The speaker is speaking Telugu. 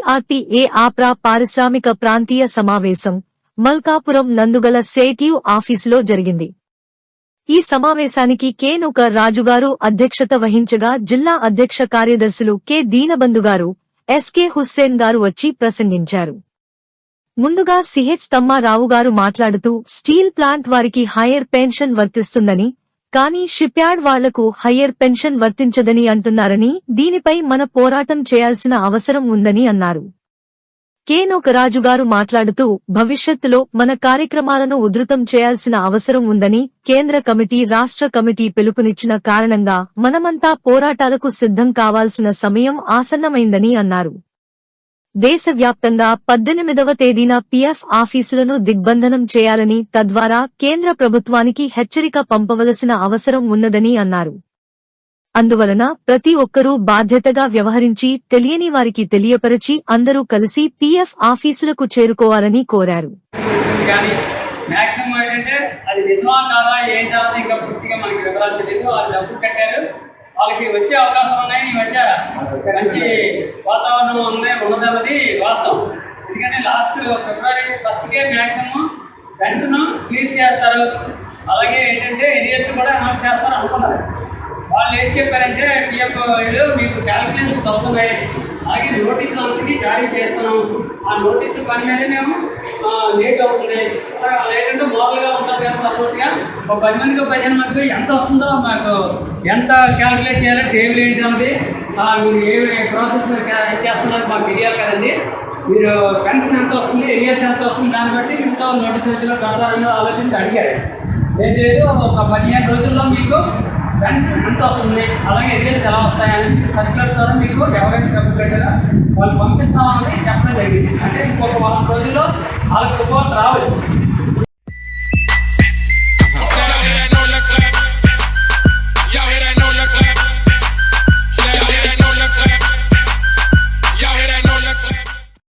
ఐఆర్టీఏ ఆప్రా పారిశ్రామిక ప్రాంతీయ సమావేశం మల్కాపురం నందుగల సేట్యూ ఆఫీసులో జరిగింది. ఈ సమావేశానికి కేనుక రాజుగారు అధ్యక్షత వహించగా జిల్లా అధ్యక్ష కార్యదర్శులు కె దీనబంధు గారు ఎస్కే హుస్సేన్ గారు వచ్చి ప్రసంగించారు. ముందుగా సిహెచ్ తమ్మారావు గారు మాట్లాడుతూ స్టీల్ ప్లాంట్ వారికి హైయర్ పెన్షన్ వర్తిస్తుందని కానీ షిప్యార్డ్ వాళ్ళకు హయ్యర్ పెన్షన్ వర్తించదని అంటున్నారని దీనిపై మన పోరాటం చేయాల్సిన అవసరం ఉందని అన్నారు. కేనోకరాజు గారు మాట్లాడుతూ భవిష్యత్తులో మన కార్యక్రమాలను ఉధృతం చేయాల్సిన అవసరం ఉందని కేంద్ర కమిటీ రాష్ట్ర కమిటీ పిలుపునిచ్చిన కారణంగా మనమంతా పోరాటాలకు సిద్ధం కావాల్సిన సమయం ఆసన్నమైందని అన్నారు. దేశవ్యాప్తంగా పద్దెనిమిదవ తేదీన పీఎఫ్ ఆఫీసులను దిగ్బంధనం చేయాలని తద్వారా కేంద్ర ప్రభుత్వానికి హెచ్చరిక పంపవలసిన అవసరం ఉన్నదని అన్నారు. అందువలన ప్రతి ఒక్కరూ బాధ్యతగా వ్యవహరించి తెలియని వారికి తెలియపరచి అందరూ కలిసి పీఎఫ్ ఆఫీసులకు చేరుకోవాలని కోరారు. ఏంటంటే అది నిజమా కాదా ఏంటా ఇంకా పూర్తిగా మనకి వివరాలు తెలియదు. ఆ డబ్బు కట్టారు. వాళ్ళకి వచ్చే అవకాశం ఉన్నాయి ఈ మధ్య మంచి వాతావరణం ఉంది ఉన్నదన్నది వాస్తవం. ఎందుకంటే లాస్ట్ ఫిబ్రవరి ఫస్ట్కే మ్యాక్సిమం పెన్షన్ క్లియర్ చేస్తారు. అలాగే ఏంటంటే ఎరియర్స్ కూడా అనౌన్స్ చేస్తారు అనుకున్నారు వాళ్ళు ఏం చెప్పారంటే పిఎఫ్ మీకు క్యాలిక్యులేషన్స్ అవుతున్నాయి. అలాగే నోటీస్ అందరికీ జారీ చేస్తున్నాం. ఆ నోటీసు పని మీద మేము లేట్ అవుతుంది. లేదంటే మామూలుగా ఉంటుంది కదా సపోర్ట్గా ఒక పది మందికి పదిహేను మందికి ఎంత వస్తుందో మాకు ఎంత క్యాలిక్యులేట్ చేయాలి టేబుల్ ఏంటి అనేది మీరు ఏ ప్రాసెస్ చేస్తున్నారో చేస్తున్నారు మాకు తెలియాలి కదండి. మీరు పెన్షన్ ఎంత వస్తుంది ఏరియాస్ ఎంత వస్తుంది దాన్ని బట్టి మీతో నోటీస్ వచ్చిన కడతారని ఆలోచించి అడిగారు. లేదు ఒక పదిహేను రోజుల్లో మీకు ఫ్రెండ్స్ ఎంత వస్తుంది. అలాగే ఏరియాస్ ఎలా వస్తాయని సర్క్యులర్ ద్వారా మీకు ఎవరైతే డబ్బు కట్టారో వాళ్ళు పంపిస్తామని చెప్పడం జరిగింది. అంటే ఇంకొక వారం రోజుల్లో వాళ్ళకి శుభవార్త రావచ్చు.